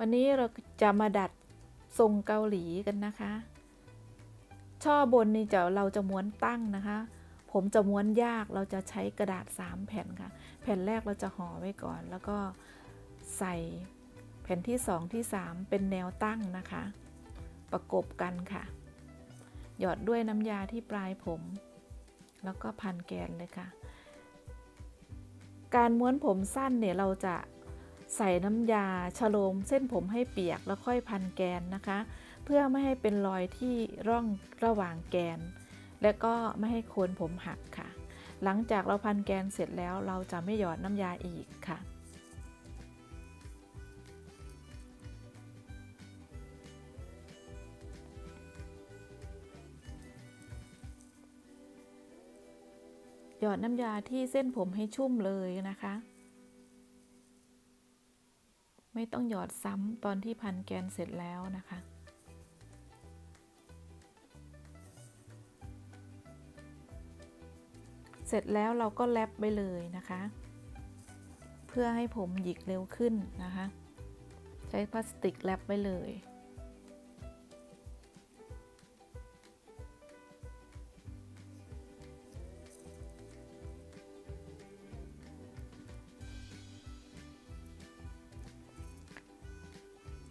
วันนี้เราจะมาดัดทรงเกาหลีกันนะคะ ช่อบนนี่จะเราจะม้วนตั้งนะคะ ผมจะม้วนยากเราจะใช้กระดาษ 3 แผ่นค่ะ แผ่นแรกเราจะห่อไว้ก่อน แล้วก็ใส่แผ่นที่ 2 ที่ 3 เป็นแนวตั้งนะคะ ประกบกันค่ะ หยอดด้วยน้ำยาที่ปลายผม แล้วก็พันแกนเลยค่ะ การม้วนผมสั้นเนี่ยเราจะ ใส่น้ำยาฉโลมเส้นผมให้เปียกแล้วค่อยพันแกนนะคะ เพื่อไม่ให้เป็นรอยที่ร่องระหว่างแกน และก็ไม่ให้โคนผมหักค่ะ หลังจากเราพันแกนเสร็จแล้วเราจะไม่หยอดน้ำยาอีกค่ะหยอดน้ำยาที่เส้นผมให้ชุ่มเลยนะคะ ไม่ต้องหยอดซ้ำตอนที่พันแกนเสร็จแล้วนะคะ เสร็จแล้วเราก็แรปไปเลยนะคะ เพื่อให้ผมหยิกเร็วขึ้นนะคะ ใช้พลาสติกแรปไปเลย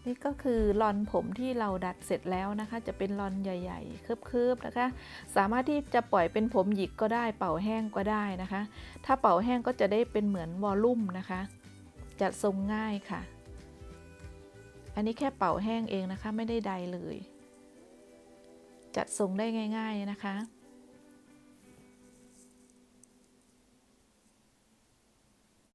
นี่ก็คือลอนผมที่เราดัดเสร็จแล้วนะคะ จะเป็นลอนใหญ่ๆคืบๆนะคะ สามารถที่จะปล่อยเป็นผมหยิกก็ได้ เป่าแห้งก็ได้นะคะ ถ้าเป่าแห้งก็จะได้เป็นเหมือนวอลลุ่มนะคะ จัดทรงง่ายค่ะ อันนี้แค่เป่าแห้งเองนะคะ ไม่ได้ใดเลย จัดทรงได้ง่าย ๆนะคะ